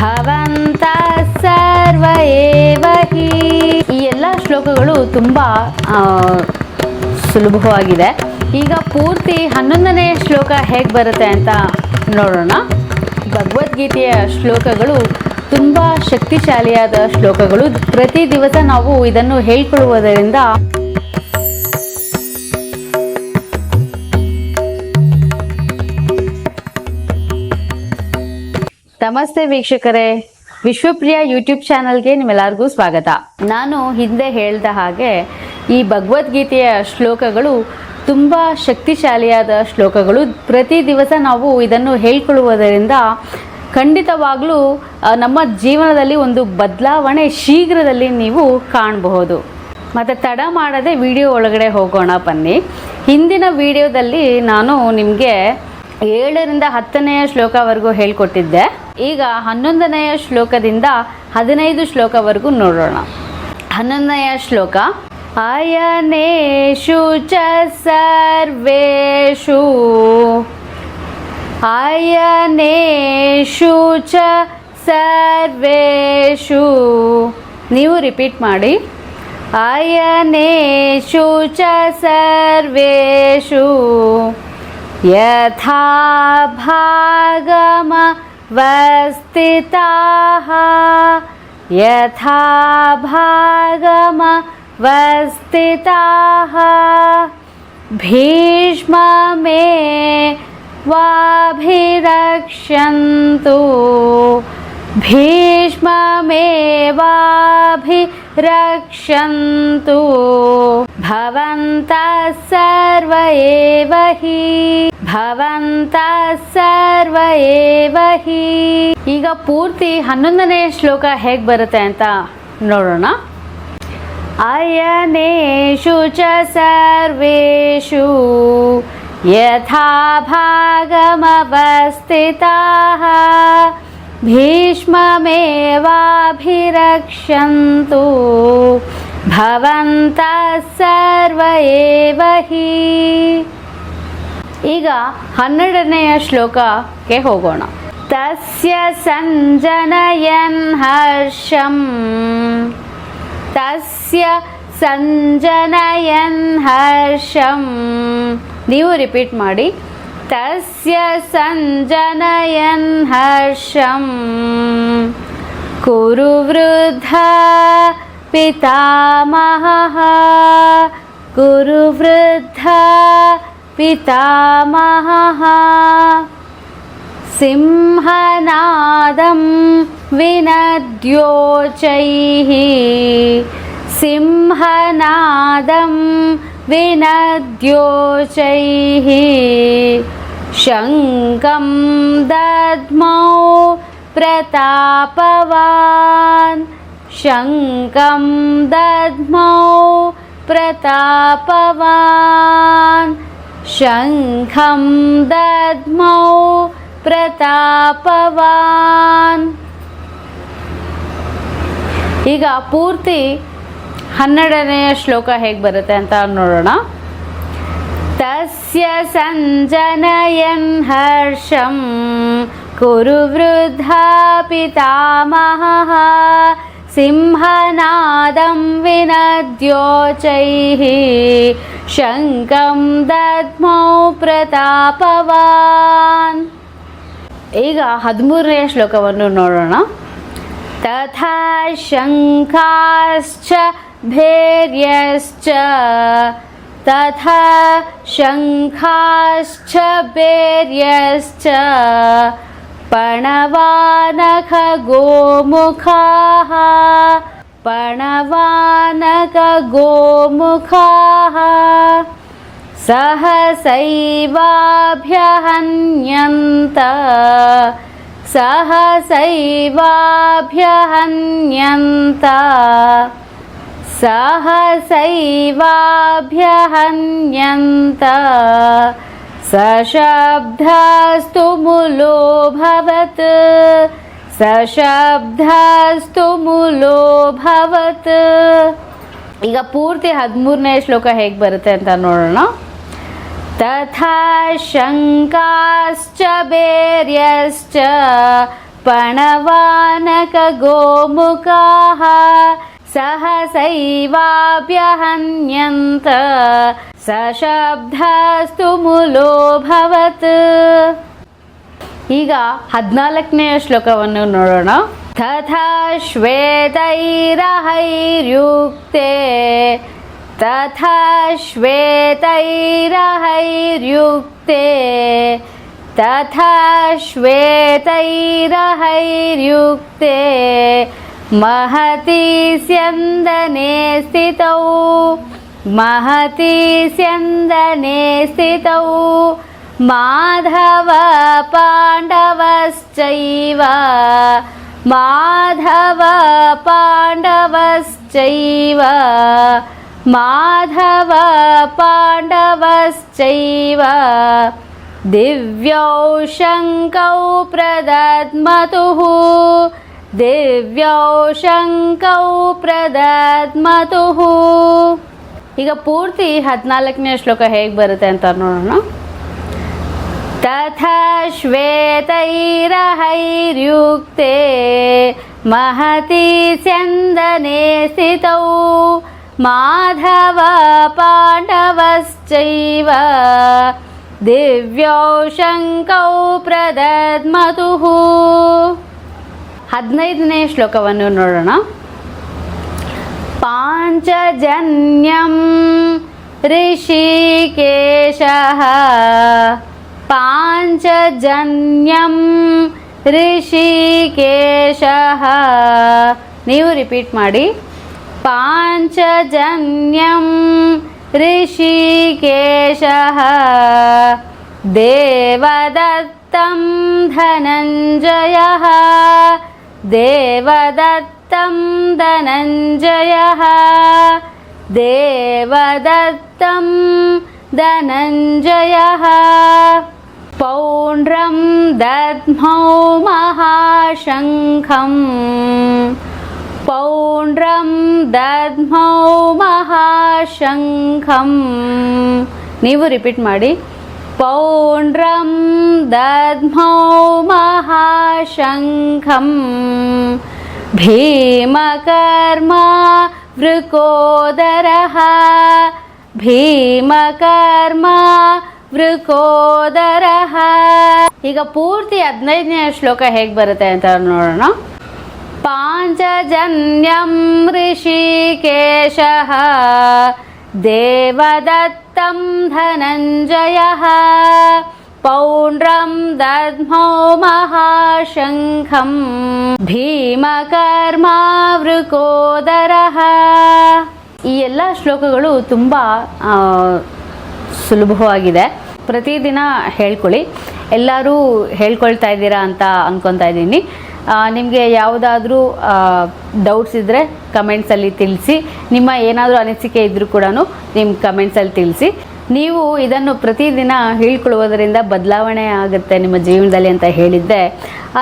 ಭವಂತ ಸರ್ವ ಏವ ಹಿ ಈ ಎಲ್ಲ ಶ್ಲೋಕಗಳು ತುಂಬ ಸುಲಭವಾಗಿದೆ. ಈಗ ಪೂರ್ತಿ ಹನ್ನೊಂದನೆಯ ಶ್ಲೋಕ ಹೇಗೆ ಬರುತ್ತೆ ಅಂತ ನೋಡೋಣ. ಭಗವದ್ಗೀತೆಯ ಶ್ಲೋಕಗಳು ತುಂಬ ಶಕ್ತಿಶಾಲಿಯಾದ ಶ್ಲೋಕಗಳು. ಪ್ರತಿ ದಿವಸ ನಾವು ಇದನ್ನು ಹೇಳ್ಕೊಳ್ಳುವುದರಿಂದ ನಮಸ್ತೆ ವೀಕ್ಷಕರೇ. ವಿಶ್ವಪ್ರಿಯ ಯೂಟ್ಯೂಬ್ ಚಾನಲ್ಗೆ ನಿಮ್ಮೆಲ್ಲರಿಗೂ ಸ್ವಾಗತ. ನಾನು ಹಿಂದೆ ಹೇಳಿದ ಹಾಗೆ ಈ ಭಗವದ್ಗೀತೆಯ ಶ್ಲೋಕಗಳು ತುಂಬ ಶಕ್ತಿಶಾಲಿಯಾದ ಶ್ಲೋಕಗಳು. ಪ್ರತಿ ದಿವಸ ನಾವು ಇದನ್ನು ಹೇಳ್ಕೊಳ್ಳುವುದರಿಂದ ಖಂಡಿತವಾಗ್ಲೂ ನಮ್ಮ ಜೀವನದಲ್ಲಿ ಒಂದು ಬದಲಾವಣೆ ಶೀಘ್ರದಲ್ಲಿ ನೀವು ಕಾಣಬಹುದು. ಮತ್ತು ತಡ ಮಾಡದೆ ವಿಡಿಯೋ ಒಳಗಡೆ ಹೋಗೋಣ ಬನ್ನಿ. ಹಿಂದಿನ ವಿಡಿಯೋದಲ್ಲಿ ನಾನು ನಿಮಗೆ ಏಳರಿಂದ ಹತ್ತನೆಯ ಶ್ಲೋಕವರೆಗೂ ಹೇಳ್ಕೊಟ್ಟಿದ್ದೆ. ಈಗ ಹನ್ನೊಂದನೆಯ ಶ್ಲೋಕದಿಂದ ಹದಿನೈದು ಶ್ಲೋಕವರೆಗೂ ನೋಡೋಣ. ಹನ್ನೊಂದನೆಯ ಶ್ಲೋಕ ಅಯನೇಶು ಚ ಸರ್ವೇಶು ಅಯನೇಶು ಚ ಸರ್ವೇಶು ನೀವು ರಿಪೀಟ್ ಮಾಡಿ. ಅಯನೇಶು ಚ ಸರ್ವೇಷು यथा भागमवस्थिताः यथा भागमवस्तिताः भीष्ममे वाभिरक्षन्तु भीष्ममे वा भवन्तः सर्व एव हि। ಭವಂತಃ ಸರ್ವ ಏವ ಹಿ ಈಗ ಪೂರ್ತಿ ಹನ್ನೊಂದನೇ ಶ್ಲೋಕ ಹೇಗೆ ಬರುತ್ತೆ ಅಂತ ನೋಡೋಣ. ಅಯನೇಷು ಚ ಸರ್ವೇಷು. ಯಥಾ ಭಾಗಮವಸ್ಥಿತಾಃ. ಭೀಷ್ಮಮೇವಾಭಿರಕ್ಷಂತು. ಭವಂತಃ ಸರ್ವ ಹಿ ಈಗ ಹನ್ನೆರಡನೆಯ ಶ್ಲೋಕಕ್ಕೆ ಹೋಗೋಣ. ತಸ್ಯ ಸಂಜನಯನ್ ಹರ್ಷಂ. ತಸ್ಯ ಸಂಜನಯನ್ ಹರ್ಷಂ. ನೀವು ರಿಪೀಟ್ ಮಾಡಿ. ತಸ್ಯ ಸಂಜನಯನ್ ಹರ್ಷಂ. ಕುರು ವೃದ್ಧ ಪಿತಾಮಹ. ಕುರು ವೃದ್ಧ पितामहः सिंहनादं विनद्योचैः सिंहनादं विनद्योचैः शङ्कं दद्मौ प्रतापवान् शङ्कं दद्मौ प्रतापवान् ಶಂಖಂ ದದ್ಮೌ ಪ್ರತಾಪವಾನ್ ಈಗ ಪೂರ್ತಿ ಹನ್ನೆರಡನೆಯ ಶ್ಲೋಕ ಹೇಗೆ ಬರುತ್ತೆ ಅಂತ ನೋಡೋಣ. ತಸ್ಯ ಸಂಜನಯನ್ ಹರ್ಷಂ ಕುರು ವೃದ್ಧ ಪಿತಾಮಹಃ ಸಿಂಹನಾದಂ विनद्योचैः ಶಂಕಂ ದದ್ಮೌ ಪ್ರತಾಪವಾನ್ ಈಗ ಹದಿಮೂರನೆಯ ಶ್ಲೋಕವನ್ನು ನೋಡೋಣ. ತಥಾ ಶಂಖಾಶ್ಚ ಭೇರ್ಯಶ್ಚ, ತಥಾ ಶಂಖಾಶ್ಚ ಭೇರ್ಯಶ್ಚ प्रणवानख गोमुखाः प्रणवानख गोमुखाः सहसैवाभ्यहन्यन्त हन्य सहसैवाभ्य सशब्दस्तु मुलोऽभवत् ಸಶಬ್ದಸ್ತು ಮೂಲೋಭವತ್ ಈಗ ಪೂರ್ತಿ ಹದಿಮೂರನೇ ಶ್ಲೋಕ ಹೇಗೆ ಬರುತ್ತೆ ಅಂತ ನೋಡೋಣ ತಥಾ ಶಂಕಾಶ್ಚ ಬೇರ್ಯಶ್ಚ पणवानकगोमुखाः सहसैवाभ्यहन्यन्त सशब्दस्तु मुलोऽभवत् ಈಗ ಹದಿನಾಲ್ಕನೆಯ ಶ್ಲೋಕವನ್ನು ನೋಡೋಣ ತಥಾ ಶ್ವೇತೈರಹೈರ್ಯುಕ್ತೆ ತಥಾ ಶ್ವೇತೈರಹೈರ್ಯುಕ್ತೆ ತಥಾ ಶ್ವೇತೈರಹೈರ್ಯುಕ್ತೆ महति स्यन्दने स्थितौ महति स्यन्दने स्थितौ माधव पाण्डवश्चैव माधव पाण्डवश्चैव माधव पाण्डवश्चैव दिव्यौ शङ्कौ प्रदद्मतुः ದಿವ್ಯೌ ಶಂಕೌ ಪ್ರದದ್ಮತುಃ ಈಗ ಪೂರ್ತಿ ಹದಿನಾಲ್ಕನೇ ಶ್ಲೋಕ ಹೇಗೆ ಬರುತ್ತೆ ಅಂತ ನೋಡೋಣ. ತಥಾ ಶ್ವೇತೈರಹೈರ್ಯುಕ್ತೆ ಮಹತಿ ಚಂದನೆ ಸ್ಥಿತೌ. ಮಾಧವ ಪಾಂಡವಶ್ಚೈವ ದಿವ್ಯೌ ಶಂಕೌ ಪ್ರದದ್ಮತುಃ ಹದಿನೈದನೇ ಶ್ಲೋಕವನ್ನು ನೋಡೋಣ. ಪಾಂಚಜನ್ಯಂ ಋಷಿಕೇಶ. ಪಾಂಚಜನ್ಯಂ ಋಷಿಕೇಶ. ನೀವು ರಿಪೀಟ್ ಮಾಡಿ. ಪಾಂಚಜನ್ಯಂ ಋಷಿಕೇಶ. ದೇವದತ್ತಂ ಧನಂಜಯಃ. देवदत्तं धनञ्जयः देवदत्तं धनञ्जयः पौण्ड्रं दद्मौ महाशङ्खम् पौण्ड्रं दद्मौ महाशङ्खम् ನೀವು ರಿಪೀಟ್ ಮಾಡಿ पौण्ड्रं दद्मौ महाशङ्खं भीमकर्मा वृकोदरः ಭೀಮಕರ್ಮ ವೃಕೋದರಃ ಈಗ ಪೂರ್ತಿ ಹದಿನೈದನೇ ಶ್ಲೋಕ ಹೇಗೆ ಬರುತ್ತೆ ಅಂತ ನೋಡೋಣ ಪಾಂಚಜನ್ಯಂ ಋಷಿಕೇಶಃ ದೇವದತ್ತಂ ಧನಂಜಯಃ ಪೌಂಡ್ರಂ ದದ್ಮೋ ಮಹಾಶಂಖಂ ಭೀಮಕರ್ಮಾವೃಕೋದರಃ. ಈ ಎಲ್ಲ ಶ್ಲೋಕಗಳು ತುಂಬ ಸುಲಭವಾಗಿದೆ. ಪ್ರತಿದಿನ ಹೇಳ್ಕೊಳ್ಳಿ. ಎಲ್ಲರೂ ಹೇಳ್ಕೊಳ್ತಾ ಇದ್ದೀರಾ ಅಂತ ಅನ್ಕೊತಾ ಇದ್ದೀನಿ. ನಿಮಗೆ ಯಾವುದಾದ್ರೂ ಡೌಟ್ಸ್ ಇದ್ದರೆ ಕಮೆಂಟ್ಸಲ್ಲಿ ತಿಳಿಸಿ, ನಿಮ್ಮ ಏನಾದರೂ ಅನಿಸಿಕೆ ಇದ್ದರೂ ಕೂಡ ನಿಮ್ಮ ಕಮೆಂಟ್ಸಲ್ಲಿ ತಿಳಿಸಿ. ನೀವು ಇದನ್ನು ಪ್ರತಿದಿನ ಹೇಳ್ಕೊಳ್ಳುವುದರಿಂದ ಬದಲಾವಣೆ ಆಗುತ್ತೆ ನಿಮ್ಮ ಜೀವನದಲ್ಲಿ ಅಂತ ಹೇಳಿದ್ದೆ.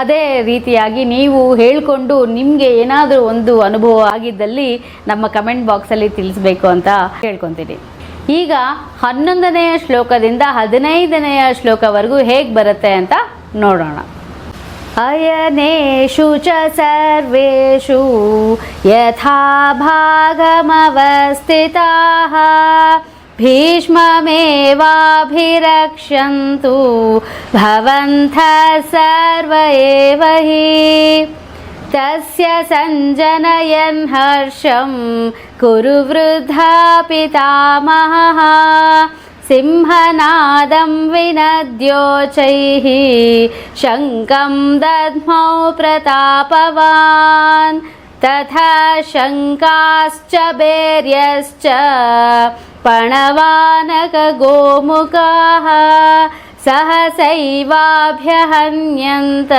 ಅದೇ ರೀತಿಯಾಗಿ ನೀವು ಹೇಳಿಕೊಂಡು ನಿಮಗೆ ಏನಾದರೂ ಒಂದು ಅನುಭವ ಆಗಿದ್ದಲ್ಲಿ ನಮ್ಮ ಕಮೆಂಟ್ ಬಾಕ್ಸಲ್ಲಿ ತಿಳಿಸ್ಬೇಕು ಅಂತ ಹೇಳ್ಕೊತೀನಿ ಈಗ ಹನ್ನೊಂದನೆಯ ಶ್ಲೋಕದಿಂದ ಹದಿನೈದನೆಯ ಶ್ಲೋಕವರೆಗೂ ಹೇಗೆ ಬರುತ್ತೆ ಅಂತ ನೋಡೋಣ. अयनेषु च सर्वेषु यथा भागमवस्थिताः। भीष्ममेवाभिरक्षन्तु भवन्तः सर्व एव हि। तस्य सञ्जनयन् हर्षं कुरु वृद्धा पितामहः सिंहनादं विनद्योचैः शङ्कं दद्मौ प्रतापवान् तथा शङ्काश्च बेर्यश्च पणवानकगोमुखाः सहसैवाभ्यहन्यन्त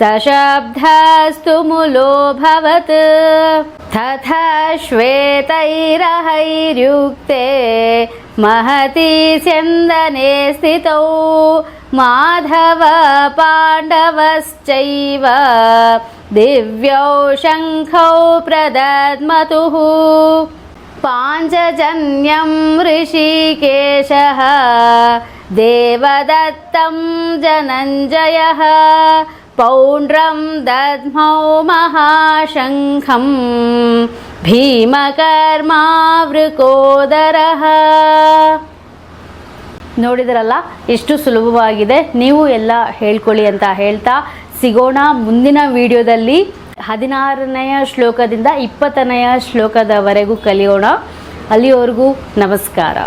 सशब्दस्तु मुलोऽभवत् तथा श्वेतैरहैर्युक्ते महति स्यन्दने स्थितौ माधव पाण्डवश्चैव दिव्यौ शङ्खौ प्रदद्मतुः पाञ्चजन्यं ऋषिकेशः देवदत्तं जनञ्जयः ಪೌಂಡ್ರಂ ದದ್ಮೌ ಮಹಾಶಂಖಂ ಭೀಮಕರ್ಮಾವೃಕೋದರಃ ನೋಡಿದ್ರಲ್ಲ ಎಷ್ಟು ಸುಲಭವಾಗಿದೆ ನೀವು ಎಲ್ಲ ಹೇಳ್ಕೊಳ್ಳಿ ಅಂತ ಹೇಳ್ತಾ ಸಿಗೋಣ ಮುಂದಿನ ವಿಡಿಯೋದಲ್ಲಿ ಹದಿನಾರನೆಯ ಶ್ಲೋಕದಿಂದ ಇಪ್ಪತ್ತನೆಯ ಶ್ಲೋಕದವರೆಗೂ ಕಲಿಯೋಣ. ಅಲ್ಲಿಯವರೆಗೂ ನಮಸ್ಕಾರ.